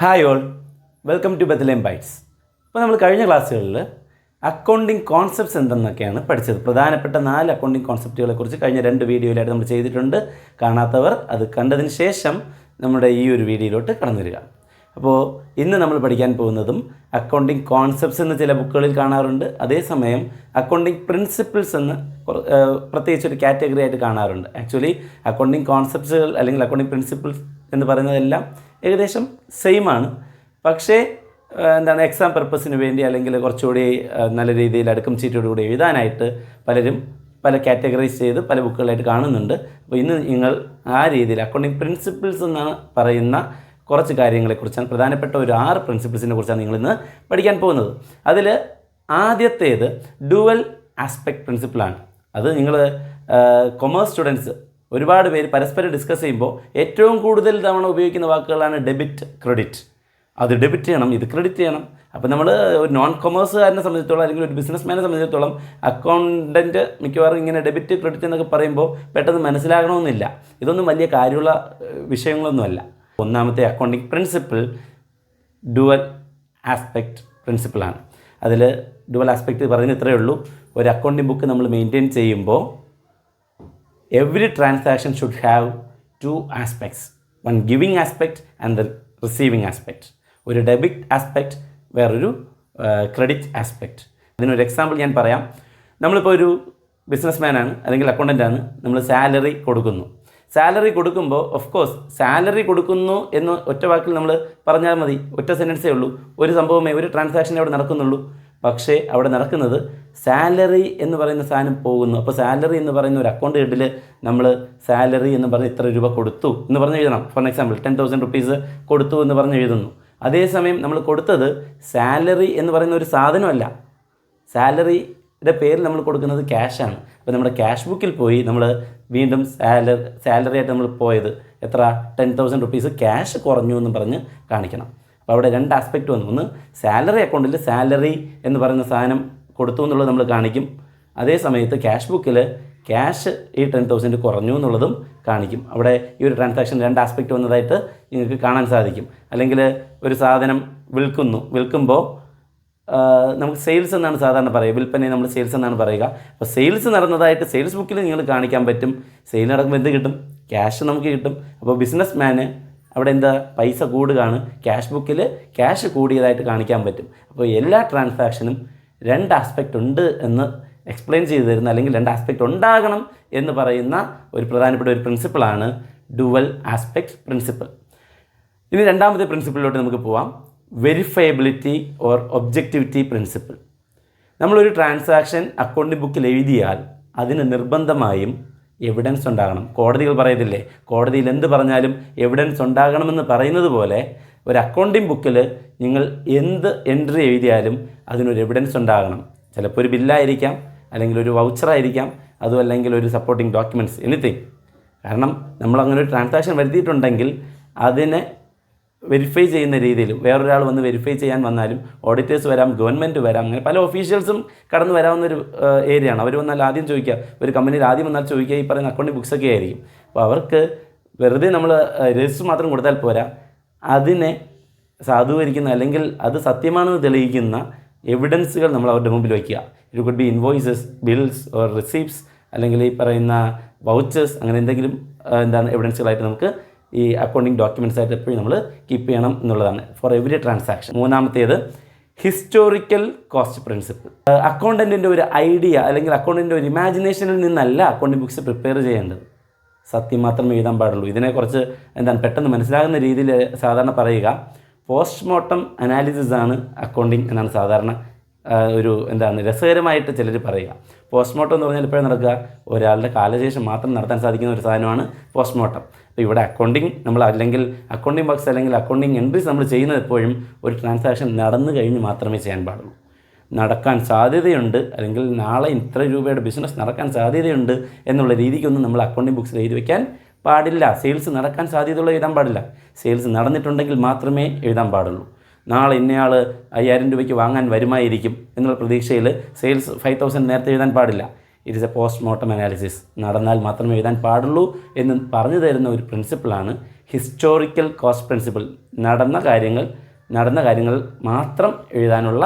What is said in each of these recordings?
Hi all welcome to Bethlehem bites ഇപ്പോൾ നമ്മൾ കഴിഞ്ഞ ക്ലാസ്സുകളിൽ അക്കൗണ്ടിങ് കോൺസെപ്റ്റ്സ് എന്തെന്നൊക്കെയാണ് പഠിച്ചത്. പ്രധാനപ്പെട്ട നാല് അക്കൗണ്ടിങ് കോൺസെപ്റ്റുകളെ കുറിച്ച് കഴിഞ്ഞ രണ്ട് വീഡിയോയിലായിട്ട് നമ്മൾ ചെയ്തിട്ടുണ്ട്. കാണാത്തവർ അത് കണ്ടതിന് ശേഷം നമ്മുടെ ഈ ഒരു വീഡിയോയിലോട്ട് കടന്നു വരിക. അപ്പോൾ ഇന്ന് നമ്മൾ പഠിക്കാൻ പോകുന്നതും അക്കൗണ്ടിങ് കോൺസെപ്റ്റ്സ് എന്ന് ചില ബുക്കുകളിൽ കാണാറുണ്ട്. അതേസമയം അക്കൗണ്ടിങ് പ്രിൻസിപ്പിൾസ് എന്ന് പ്രത്യേകിച്ച് ഒരു കാറ്റഗറി ആയിട്ട് കാണാറുണ്ട്. ആക്ച്വലി അക്കൗണ്ടിങ് കോൺസെപ്റ്റ്സുകൾ അല്ലെങ്കിൽ അക്കൗണ്ടിങ് പ്രിൻസിപ്പിൾസ് എന്ന് പറയുന്നതെല്ലാം ഏകദേശം സെയിം ആണ്. പക്ഷേ എന്താണ് എക്സാം പർപ്പസിന് വേണ്ടി അല്ലെങ്കിൽ കുറച്ചുകൂടി നല്ല രീതിയിൽ അടുക്കും ചീറ്റോടുകൂടി എഴുതാനായിട്ട് പലരും പല കാറ്റഗറൈസ് ചെയ്ത് പല ബുക്കുകളായിട്ട് കാണുന്നുണ്ട്. അപ്പോൾ ഇന്ന് നിങ്ങൾ ആ രീതിയിൽ അക്കൗണ്ടിങ് പ്രിൻസിപ്പിൾസ് എന്നാണ് പറയുന്ന കുറച്ച് കാര്യങ്ങളെക്കുറിച്ചാണ് പ്രധാനപ്പെട്ട ഒരു ആറ് പ്രിൻസിപ്പിൾസിനെ കുറിച്ചാണ് നിങ്ങൾ ഇന്ന് പഠിക്കാൻ പോകുന്നത്. അതിൽ ആദ്യത്തേത് ഡുവൽ ആസ്പെക്ട് പ്രിൻസിപ്പിളാണ് അത് നിങ്ങൾ കൊമേഴ്സ് സ്റ്റുഡൻസ് ഒരുപാട് പേര് പരസ്പരം ഡിസ്കസ് ചെയ്യുമ്പോൾ ഏറ്റവും കൂടുതൽ തവണ ഉപയോഗിക്കുന്ന വാക്കുകളാണ് ഡെബിറ്റ് ക്രെഡിറ്റ് അത് ഡെബിറ്റ് ചെയ്യണം ഇത് ക്രെഡിറ്റ് ചെയ്യണം. അപ്പോൾ നമ്മൾ ഒരു നോൺ കൊമേഴ്സുകാരനെ സംബന്ധിച്ചിടത്തോളം അല്ലെങ്കിൽ ഒരു ബിസിനസ്മാനെ സംബന്ധിച്ചിടത്തോളം അക്കൗണ്ടന്റ് മിക്കവാറും ഇങ്ങനെ ഡെബിറ്റ് ക്രെഡിറ്റ് എന്നൊക്കെ പറയുമ്പോൾ പെട്ടെന്ന് മനസ്സിലാകണമെന്നില്ല. ഇതൊന്നും വലിയ കാര്യമുള്ള വിഷയങ്ങളൊന്നുമല്ല. ഒന്നാമത്തെ അക്കൗണ്ടിങ് പ്രിൻസിപ്പിൾ ഡുവൽ ആസ്പെക്റ്റ് പ്രിൻസിപ്പിളാണ് അതിൽ ഡുവൽ ആസ്പെക്റ്റ് പറയുന്നത് ഇത്രയേ ഉള്ളൂ. ഒരു അക്കൗണ്ടിങ് ബുക്ക് നമ്മൾ മെയിന്റെയിൻ ചെയ്യുമ്പോൾ every transaction should have two aspects one giving aspect and the receiving aspect ഒരു ഡെബിറ്റ് ആസ്പെക്റ്റ് വേറൊരു ക്രെഡിറ്റ് ആസ്പെക്ട് അതിനൊരു എക്സാമ്പിൾ ഞാൻ പറയാം. നമ്മളിപ്പോൾ ഒരു ബിസിനസ് ആണ് അല്ലെങ്കിൽ അക്കൗണ്ടന്റ് ആണ് നമ്മൾ സാലറി കൊടുക്കുന്നു. സാലറി കൊടുക്കുമ്പോൾ ഓഫ് കോഴ്സ് സാലറി കൊടുക്കുന്നു എന്ന് ഒറ്റ വാക്കിൽ നമ്മൾ പറഞ്ഞാൽ മതി. ഒറ്റ സെന്റൻസേ ഉള്ളൂ. ഒരു സംഭവമേ ഒരു ട്രാൻസാക്ഷനേ അവിടെ നടക്കുന്നുള്ളൂ. പക്ഷേ അവിടെ നടക്കുന്നത് സാലറി എന്ന് പറയുന്ന സാധനം പോകുന്നു. അപ്പോൾ സാലറി എന്ന് പറയുന്ന ഒരു അക്കൗണ്ട് ഹെഡിൽ നമ്മൾ സാലറി എന്ന് പറഞ്ഞ് ഇത്ര രൂപ കൊടുത്തു എന്ന് പറഞ്ഞ് എഴുതണം. For example ten thousand rupees കൊടുത്തു എന്ന് പറഞ്ഞ് എഴുതുന്നു. അതേസമയം നമ്മൾ കൊടുത്തത് സാലറി എന്ന് പറയുന്ന ഒരു സാധനമല്ല. സാലറിയുടെ പേരിൽ നമ്മൾ കൊടുക്കുന്നത് ക്യാഷാണ് അപ്പോൾ നമ്മുടെ ക്യാഷ് ബുക്കിൽ പോയി നമ്മൾ വീണ്ടും സാലറി സാലറി ആയിട്ട് നമ്മൾ പോയത് എത്ര? ടെൻ തൗസൻഡ് റുപ്പീസ് ക്യാഷ് കുറഞ്ഞു എന്ന് പറഞ്ഞ് കാണിക്കണം. അപ്പോൾ അവിടെ രണ്ട് ആസ്പെക്റ്റ് വന്നു. ഒന്ന് സാലറി അക്കൗണ്ടിൽ സാലറി എന്ന് പറയുന്ന സാധനം കൊടുത്തു എന്നുള്ളത് നമ്മൾ കാണിക്കും. അതേ സമയത്ത് ക്യാഷ് ബുക്കിൽ ക്യാഷ് ഈ ടെൻ തൗസൻഡ് കുറഞ്ഞു എന്നുള്ളതും കാണിക്കും. അവിടെ ഈ ഒരു ട്രാൻസാക്ഷൻ രണ്ട് ആസ്പെക്റ്റ് വന്നതായിട്ട് നിങ്ങൾക്ക് കാണാൻ സാധിക്കും. അല്ലെങ്കിൽ ഒരു സാധനം വിൽക്കുന്നു. വിൽക്കുമ്പോൾ നമുക്ക് സെയിൽസ് എന്നാണ് സാധാരണ പറയുക. വിൽപ്പനയെ നമ്മൾ സെയിൽസ് എന്നാണ് പറയുക. അപ്പോൾ സെയിൽസ് നടന്നതായിട്ട് സെയിൽസ് ബുക്കിൽ നിങ്ങൾ കാണിക്കാൻ പറ്റും. സെയിൽ നടക്കുമ്പോൾ എന്ത് കിട്ടും? ക്യാഷ് നമുക്ക് കിട്ടും. അപ്പോൾ ബിസിനസ് മാന് അവിടെ എന്താ? പൈസ കൂടുകയാണ്. ക്യാഷ് ബുക്കിൽ ക്യാഷ് കൂടിയതായിട്ട് കാണിക്കാൻ പറ്റും. അപ്പോൾ എല്ലാ ട്രാൻസാക്ഷനും രണ്ട് ആസ്പെക്റ്റ് ഉണ്ട് എന്ന് എക്സ്പ്ലെയിൻ ചെയ്തു തരുന്ന അല്ലെങ്കിൽ രണ്ട് ആസ്പെക്റ്റ് ഉണ്ടാകണം എന്ന് പറയുന്ന ഒരു പ്രധാനപ്പെട്ട ഒരു പ്രിൻസിപ്പിളാണ് ഡുവൽ ആസ്പെക്ട് പ്രിൻസിപ്പിൾ ഇനി രണ്ടാമത്തെ പ്രിൻസിപ്പിളിലോട്ട് നമുക്ക് പോവാം. വെരിഫയബിലിറ്റി ഓർ ഒബ്ജക്റ്റിവിറ്റി പ്രിൻസിപ്പിൾ നമ്മളൊരു ട്രാൻസാക്ഷൻ അക്കൗണ്ടിംഗ് ബുക്കിൽ എഴുതിയാൽ അതിന് നിർബന്ധമായും എവിഡൻസ് ഉണ്ടാകണം. കോടതികൾ പറയത്തില്ലേ? കോടതിയിൽ എന്ത് പറഞ്ഞാലും എവിഡൻസ് ഉണ്ടാകണമെന്ന് പറയുന്നത് പോലെ ഒരു അക്കൗണ്ടിംഗ് ബുക്കിൽ നിങ്ങൾ എന്ത് എൻട്രി എഴുതിയാലും അതിനൊരു എവിഡൻസ് ഉണ്ടാകണം. ചിലപ്പോൾ ഒരു ബില്ലായിരിക്കാം അല്ലെങ്കിൽ ഒരു വൗച്ചറായിരിക്കാം അതും അല്ലെങ്കിൽ ഒരു സപ്പോർട്ടിംഗ് ഡോക്യുമെന്റ്സ് എനിത്തിങ് കാരണം നമ്മൾ അങ്ങനെ ഒരു ട്രാൻസാക്ഷൻ വരുത്തിയിട്ടുണ്ടെങ്കിൽ അതിനെ വെരിഫൈ ചെയ്യുന്ന രീതിയിൽ വേറൊരാൾ വന്ന് വെരിഫൈ ചെയ്യാൻ വന്നാലും ഓഡിറ്റേഴ്സ് വരാം ഗവൺമെന്റ് വരാം അങ്ങനെ പല ഒഫീഷ്യൽസും കടന്നു വരാവുന്ന ഒരു ഏരിയയാണ് അവർ വന്നാൽ ആദ്യം ചോദിക്കുക ഒരു കമ്പനിയിൽ ആദ്യം വന്നാൽ ചോദിക്കുക ഈ പറയുന്ന അക്കൗണ്ടിങ് ബുക്സൊക്കെ ആയിരിക്കും. അപ്പോൾ അവർക്ക് വെറുതെ നമ്മൾ രജിസ്റ്റർ മാത്രം കൊടുത്താൽ പോരാ. അതിനെ സാധൂകരിക്കുന്ന അല്ലെങ്കിൽ അത് സത്യമാണെന്ന് തെളിയിക്കുന്ന എവിഡൻസുകൾ നമ്മൾ അവരുടെ മുമ്പിൽ വയ്ക്കുക. It could be invoices bills or receipts അല്ലെങ്കിൽ ഈ പറയുന്ന വൗച്ചേഴ്സ് അങ്ങനെ എന്തെങ്കിലും എന്താണ് എവിഡൻസുകളായിട്ട് നമുക്ക് ഈ അക്കൗണ്ടിങ് ഡോക്യുമെന്റ്സ് ആയിട്ട് എപ്പോഴും നമ്മൾ കീപ്പ് ചെയ്യണം എന്നുള്ളതാണ് ഫോർ എവറി ട്രാൻസാക്ഷൻ മൂന്നാമത്തേത് ഹിസ്റ്റോറിക്കൽ കോസ്റ്റ് പ്രിൻസിപ്പിൾ അക്കൗണ്ടന്റിന്റെ ഒരു ഐഡിയ അല്ലെങ്കിൽ അക്കൗണ്ടിന്റെ ഒരു ഇമാജിനേഷനിൽ നിന്നല്ല അക്കൗണ്ടിങ് ബുക്സ് പ്രിപ്പയർ ചെയ്യേണ്ടത്. സത്യം മാത്രമേ എഴുതാൻ പാടുള്ളൂ. ഇതിനെക്കുറിച്ച് എന്താണ് പെട്ടെന്ന് മനസ്സിലാകുന്ന രീതിയിൽ സാധാരണ പറയുക. പോസ്റ്റ്മോർട്ടം അനാലിസിസ് ആണ് അക്കൗണ്ടിങ് എന്നാണ് സാധാരണ ഒരു എന്താണ് രസകരമായിട്ട് ചിലർ പറയുക. പോസ്റ്റ്മോർട്ടം എന്ന് പറഞ്ഞാൽ ഇപ്പോഴും നടക്കുക? ഒരാളുടെ കാലശേഷം മാത്രം നടത്താൻ സാധിക്കുന്ന ഒരു സാധനമാണ് പോസ്റ്റ്മോർട്ടം അപ്പോൾ ഇവിടെ അക്കൗണ്ടിങ് നമ്മൾ അല്ലെങ്കിൽ അക്കൗണ്ടിങ് ബോക്സ് അല്ലെങ്കിൽ അക്കൗണ്ടിങ് എൻട്രീസ് നമ്മൾ ചെയ്യുന്നത് എപ്പോഴും ഒരു ട്രാൻസാക്ഷൻ നടന്നു കഴിഞ്ഞ് മാത്രമേ ചെയ്യാൻ പാടുള്ളൂ. നടക്കാൻ സാധ്യതയുണ്ട് അല്ലെങ്കിൽ നാളെ ഇത്ര രൂപയുടെ ബിസിനസ് നടക്കാൻ സാധ്യതയുണ്ട് എന്നുള്ള രീതിക്കൊന്നും നമ്മൾ അക്കൗണ്ടിങ് ബുക്സിൽ എഴുതി വയ്ക്കാൻ പാടില്ല. സെയിൽസ് നടക്കാൻ സാധ്യതയുള്ള എഴുതാൻ പാടില്ല. സെയിൽസ് നടന്നിട്ടുണ്ടെങ്കിൽ മാത്രമേ എഴുതാൻ പാടുള്ളൂ. നാളെ ഇന്നയാൾ അയ്യായിരം രൂപയ്ക്ക് വാങ്ങാൻ വരുമായിരിക്കും എന്നുള്ള പ്രതീക്ഷയിൽ സെയിൽസ് ഫൈവ് തൗസൻഡ് നേരത്തെ എഴുതാൻ പാടില്ല. It is a postmortem analysis നടന്നാൽ മാത്രമേ എഴുതാൻ പാടുള്ളൂ എന്ന് പറഞ്ഞു തരുന്ന ഒരു പ്രിൻസിപ്പിളാണ് ഹിസ്റ്റോറിക്കൽ കോസ്റ്റ് പ്രിൻസിപ്പിൾ നടന്ന കാര്യങ്ങൾ നടന്ന കാര്യങ്ങൾ മാത്രം എഴുതാനുള്ള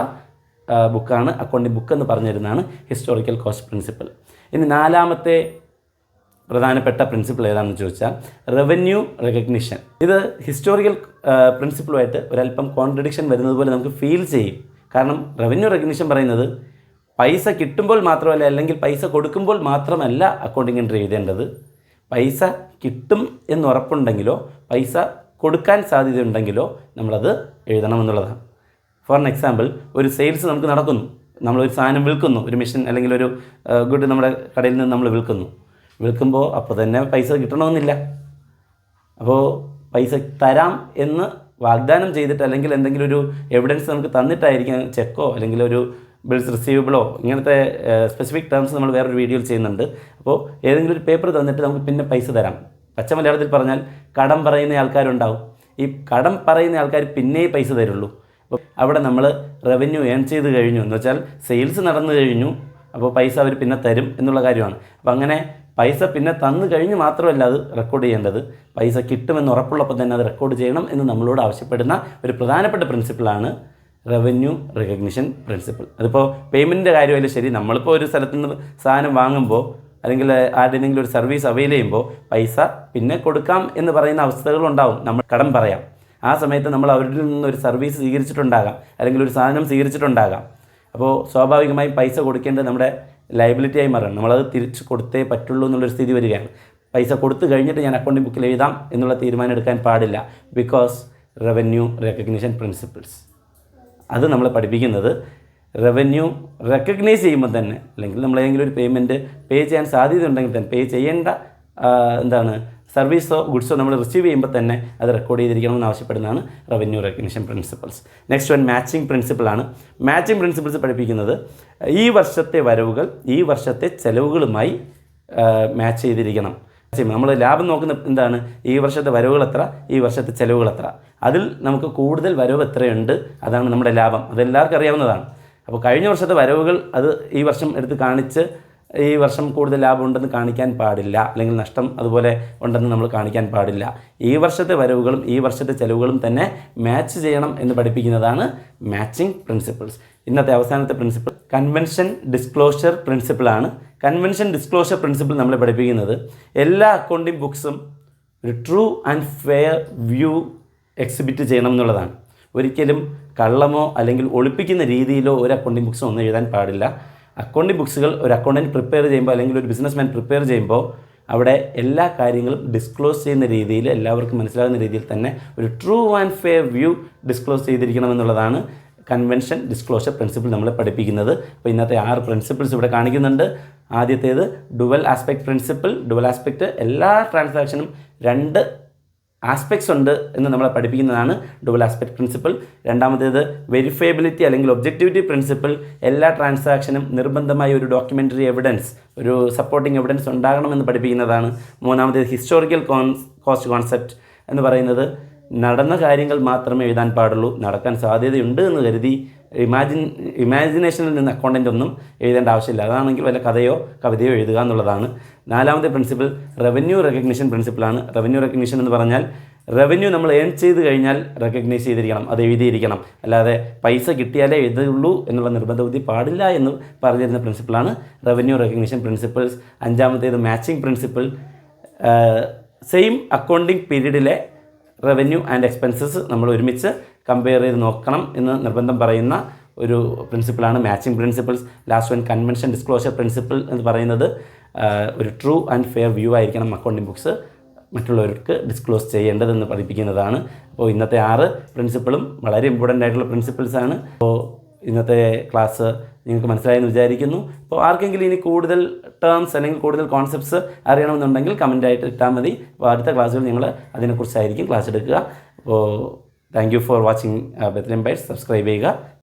ബുക്കാണ് അക്കൗണ്ടിങ് ബുക്ക് എന്ന് പറഞ്ഞു തരുന്നതാണ് ഹിസ്റ്റോറിക്കൽ കോസ്റ്റ് പ്രിൻസിപ്പിൾ ഇനി നാലാമത്തെ പ്രധാനപ്പെട്ട പ്രിൻസിപ്പിൾ ഏതാണെന്ന് ചോദിച്ചാൽ റവന്യൂ റെക്കഗ്നിഷൻ ഇത് ഹിസ്റ്റോറിക്കൽ പ്രിൻസിപ്പിളുമായിട്ട് ഒരല്പം കോൺട്രഡിക്ഷൻ വരുന്നത് പോലെ നമുക്ക് ഫീൽ ചെയ്യും. കാരണം റവന്യൂ റെക്കഗ്നിഷൻ പറയുന്നത് പൈസ കിട്ടുമ്പോൾ മാത്രമല്ല അല്ലെങ്കിൽ പൈസ കൊടുക്കുമ്പോൾ മാത്രമല്ല അക്കൗണ്ടിങ് എൻട്രി എഴുതേണ്ടത് പൈസ കിട്ടും എന്ന് ഉറപ്പുണ്ടെങ്കിലോ പൈസ കൊടുക്കാൻ സാധ്യതയുണ്ടെങ്കിലോ നമ്മളത് എഴുതണമെന്നുള്ളതാണ് ഫോർ എൻ എക്സാമ്പിൾ ഒരു സെയിൽസ് നമുക്ക് നടക്കുന്നു. നമ്മളൊരു സാധനം വിൽക്കുന്നു. ഒരു മെഷീൻ അല്ലെങ്കിൽ ഒരു ഗുഡ് നമ്മുടെ കടയിൽ നിന്ന് നമ്മൾ വിൽക്കുന്നു. വിൽക്കുമ്പോൾ അപ്പോൾ തന്നെ പൈസ കിട്ടണമെന്നില്ല. അപ്പോൾ പൈസ തരാം എന്ന് വാഗ്ദാനം ചെയ്തിട്ട് അല്ലെങ്കിൽ എന്തെങ്കിലും ഒരു എവിഡൻസ് നമുക്ക് തന്നിട്ടായിരിക്കും ചെക്കോ അല്ലെങ്കിൽ ഒരു ബിൽസ് റിസീവബിളോ ഇങ്ങനത്തെ സ്പെസിഫിക് ടേംസ് നമ്മൾ വേറൊരു വീഡിയോയിൽ ചെയ്യുന്നുണ്ട്. അപ്പോൾ ഏതെങ്കിലും ഒരു പേപ്പർ തന്നിട്ട് നമുക്ക് പിന്നെ പൈസ തരാം. പച്ച മലയാളത്തിൽ പറഞ്ഞാൽ കടം പറയുന്ന ആൾക്കാരുണ്ടാവും. ഈ കടം പറയുന്ന ആൾക്കാർ പിന്നേ പൈസ തരുള്ളൂ. അപ്പോൾ അവിടെ നമ്മൾ റവന്യൂ ഏൺ ചെയ്ത് കഴിഞ്ഞു. എന്ന് വെച്ചാൽ സെയിൽസ് നടന്നു കഴിഞ്ഞു. അപ്പോൾ പൈസ അവർ പിന്നെ തരും എന്നുള്ള കാര്യമാണ്. അപ്പോൾ അങ്ങനെ പൈസ പിന്നെ തന്നു കഴിഞ്ഞ് മാത്രമല്ല അത് റെക്കോർഡ് ചെയ്യേണ്ടത്. പൈസ കിട്ടുമെന്ന് ഉറപ്പുള്ളപ്പോൾ തന്നെ അത് റെക്കോർഡ് ചെയ്യണം എന്ന് നമ്മളോട് ആവശ്യപ്പെടുന്ന ഒരു പ്രധാനപ്പെട്ട പ്രിൻസിപ്പിളാണ് റവന്യൂ റെക്കഗ്നിഷൻ പ്രിൻസിപ്പിൾ അതിപ്പോൾ പേയ്മെന്റിന്റെ കാര്യമായാലും ശരി നമ്മളിപ്പോൾ ഒരു സ്ഥലത്ത് നിന്ന് സാധനം വാങ്ങുമ്പോൾ അല്ലെങ്കിൽ ആരുടെയെങ്കിലും ഒരു സർവീസ് അവൈൽ ചെയ്യുമ്പോൾ പൈസ പിന്നെ കൊടുക്കാം എന്ന് പറയുന്ന അവസ്ഥകളുണ്ടാവും നമ്മൾ കടം പറയാം. ആ സമയത്ത് നമ്മൾ അവരിൽ നിന്ന് ഒരു സർവീസ് സ്വീകരിച്ചിട്ടുണ്ടാകാം. അല്ലെങ്കിൽ ഒരു സാധനം സ്വീകരിച്ചിട്ടുണ്ടാകാം. അപ്പോൾ സ്വാഭാവികമായും പൈസ കൊടുക്കേണ്ടത് നമ്മുടെ ലയബിലിറ്റി ആയി മാറുകയാണ്. നമ്മളത് തിരിച്ചു കൊടുത്തേ പറ്റുള്ളൂ എന്നുള്ളൊരു സ്ഥിതി വരികയാണ്. പൈസ കൊടുത്തു കഴിഞ്ഞിട്ട് ഞാൻ അക്കൗണ്ടിംഗ് ബുക്കിൽ എഴുതാം എന്നുള്ള തീരുമാനം എടുക്കാൻ പാടില്ല. ബിക്കോസ് റവന്യൂ റെക്കഗ്നിഷൻ പ്രിൻസിപ്പിൾസ് അത് നമ്മൾ പഠിപ്പിക്കുന്നത് റവന്യൂ റെക്കഗ്നൈസ് ചെയ്യുമ്പോൾ തന്നെ അല്ലെങ്കിൽ നമ്മളേതെങ്കിലും ഒരു പേയ്മെന്റ് പേ ചെയ്യാൻ സാധ്യത ഉണ്ടെങ്കിൽ തന്നെ പേ ചെയ്യേണ്ട എന്താണ് സർവീസോ ഗുഡ്സോ നമ്മൾ റിസീവ് ചെയ്യുമ്പോൾ തന്നെ അത് റെക്കോർഡ് ചെയ്തിരിക്കണമെന്ന് ആവശ്യപ്പെടുന്നതാണ് revenue recognition principles next one matching പ്രിൻസിപ്പിളാണ് matching principles പഠിപ്പിക്കുന്നത് ഈ വർഷത്തെ വരവുകൾ ഈ വർഷത്തെ ചെലവുകളുമായി മാച്ച് ചെയ്തിരിക്കണം. നമ്മൾ ലാഭം നോക്കുന്ന എന്താണ്? ഈ വർഷത്തെ വരവുകൾ എത്ര? ഈ വർഷത്തെ ചെലവുകൾ എത്ര? അതിൽ നമുക്ക് കൂടുതൽ വരവ് എത്രയുണ്ട്? അതാണ് നമ്മുടെ ലാഭം. അതെല്ലാവർക്കും അറിയാവുന്നതാണ്. അപ്പോൾ കഴിഞ്ഞ വർഷത്തെ വരവുകൾ അത് ഈ വർഷം എടുത്ത് കാണിച്ച് ഈ വർഷം കൂടുതൽ ലാഭം ഉണ്ടെന്ന് കാണിക്കാൻ പാടില്ല അല്ലെങ്കിൽ നഷ്ടം അതുപോലെ ഉണ്ടെന്ന് നമ്മൾ കാണിക്കാൻ പാടില്ല. ഈ വർഷത്തെ വരവുകളും ഈ വർഷത്തെ ചെലവുകളും തന്നെ മാച്ച് ചെയ്യണം എന്ന് പഠിപ്പിക്കുന്നതാണ് മാച്ചിങ് പ്രിൻസിപ്പിൾസ് ഇന്നത്തെ അവസാനത്തെ പ്രിൻസിപ്പിൾ കൺവെൻഷൻ ഡിസ്ക്ലോഷർ പ്രിൻസിപ്പിളാണ് കൺവെൻഷൻ ഡിസ്ക്ലോഷർ പ്രിൻസിപ്പിൾ നമ്മളെ പഠിപ്പിക്കുന്നത് എല്ലാ അക്കൗണ്ടിംഗ് ബുക്സും ഒരു true and fair view exhibit ചെയ്യണം എന്നുള്ളതാണ്. ഒരിക്കലും കള്ളമോ അല്ലെങ്കിൽ ഒളിപ്പിക്കുന്ന രീതിയിലോ ഒരു അക്കൗണ്ടിംഗ് ബുക്സോ ഒന്നും എഴുതാൻ പാടില്ല. അക്കൗണ്ടിങ് ബുക്സുകൾ ഒരു അക്കൗണ്ടന്റ് പ്രിപ്പയർ ചെയ്യുമ്പോൾ അല്ലെങ്കിൽ ഒരു ബിസിനസ്മാൻ പ്രിപ്പയർ ചെയ്യുമ്പോൾ അവിടെ എല്ലാ കാര്യങ്ങളും ഡിസ്ക്ലോസ് ചെയ്യുന്ന രീതിയിൽ എല്ലാവർക്കും മനസ്സിലാകുന്ന രീതിയിൽ തന്നെ ഒരു true and fair view disclose ചെയ്തിരിക്കണം എന്നുള്ളതാണ് കൺവെൻഷൻ ഡിസ്ക്ലോഷർ പ്രിൻസിപ്പിൾ നമ്മളെ പഠിപ്പിക്കുന്നത്. അപ്പോൾ ഇന്നത്തെ ആറ് പ്രിൻസിപ്പിൾസ് ഇവിടെ കാണിക്കുന്നുണ്ട്. ആദ്യത്തേത് dual aspect principle dual aspect എല്ലാ ട്രാൻസാക്ഷനും രണ്ട് ആസ്പെക്ട്സ് ഉണ്ട് എന്ന് നമ്മളെ പഠിപ്പിക്കുന്നതാണ് ഡുവൽ ആസ്പെക്ട് പ്രിൻസിപ്പിൾ രണ്ടാമത്തേത് വെരിഫയബിലിറ്റി അല്ലെങ്കിൽ ഒബ്ജക്റ്റിവിറ്റി പ്രിൻസിപ്പിൾ എല്ലാ ട്രാൻസാക്ഷനും നിർബന്ധമായി ഒരു ഡോക്യുമെന്ററി എവിഡൻസ് ഒരു സപ്പോർട്ടിംഗ് എവിഡൻസ് ഉണ്ടാകണമെന്ന് പഠിപ്പിക്കുന്നതാണ്. മൂന്നാമത്തേത് ഹിസ്റ്റോറിക്കൽ കോൺ കോസ്റ്റ് കോൺസെപ്റ്റ് എന്ന് പറയുന്നത് നടന്ന കാര്യങ്ങൾ മാത്രമേ എഴുതാൻ പാടുള്ളൂ നടക്കാൻ സാധ്യതയുണ്ട് എന്ന് കരുതി ഇമാജിൻ ഇമാജിനേഷനിൽ നിന്ന് അക്കൗണ്ടന്റ് ഒന്നും എഴുതേണ്ട ആവശ്യമില്ല. അതാണെങ്കിൽ വല്ല കഥയോ കവിതയോ എഴുതുക എന്നുള്ളതാണ്. നാലാമത്തെ പ്രിൻസിപ്പിൾ റവന്യൂ റെക്കഗ്നിഷൻ പ്രിൻസിപ്പിളാണ് റവന്യൂ റെക്കഗ്നിഷൻ എന്ന് പറഞ്ഞാൽ റവന്യൂ നമ്മൾ ഏൺ ചെയ്ത് കഴിഞ്ഞാൽ റെക്കഗ്നൈസ് ചെയ്തിരിക്കണം അത് എഴുതിയിരിക്കണം. അല്ലാതെ പൈസ കിട്ടിയാലേ എഴുതുള്ളൂ എന്നുള്ള നിർബന്ധ ബുദ്ധി പാടില്ല എന്ന് പറഞ്ഞിരുന്ന പ്രിൻസിപ്പിളാണ് റവന്യൂ റെക്കഗ്നിഷൻ പ്രിൻസിപ്പിൾസ് അഞ്ചാമത്തേത് മാച്ചിങ് പ്രിൻസിപ്പിൾ സെയിം അക്കൗണ്ടിങ് പീരീഡിലെ റവന്യൂ ആൻഡ് എക്സ്പെൻസസ് നമ്മൾ ഒരുമിച്ച് കമ്പയർ ചെയ്ത് നോക്കണം എന്ന് നിർബന്ധം പറയുന്ന ഒരു പ്രിൻസിപ്പിളാണ് matching principles last one convention disclosure principle എന്ന് പറയുന്നത് ഒരു ട്രൂ ആൻഡ് ഫെയർ വ്യൂ ആയിരിക്കണം അക്കൗണ്ടിങ് ബുക്സ് മറ്റുള്ളവർക്ക് ഡിസ്ക്ലോസ് ചെയ്യേണ്ടതെന്ന് പഠിപ്പിക്കുന്നതാണ്. അപ്പോൾ ഇന്നത്തെ ആറ് പ്രിൻസിപ്പിളും വളരെ ഇമ്പോർട്ടന്റ് ആയിട്ടുള്ള പ്രിൻസിപ്പിൾസാണ് അപ്പോൾ ഇന്നത്തെ ക്ലാസ് നിങ്ങൾക്ക് മനസ്സിലായെന്ന് വിചാരിക്കുന്നു. അപ്പോൾ ആർക്കെങ്കിലും ഇനി കൂടുതൽ ടേംസ് അല്ലെങ്കിൽ കൂടുതൽ കോൺസെപ്റ്റ്സ് അറിയണമെന്നുണ്ടെങ്കിൽ കമന്റായിട്ട് ഇട്ടാൽ മതി. അപ്പോൾ അടുത്ത ക്ലാസ്സുകൾ നിങ്ങൾ അതിനെക്കുറിച്ചായിരിക്കും ക്ലാസ് എടുക്കുക. അപ്പോൾ thank you for watching Bethlehem bites subscribe ചെയ്യുക.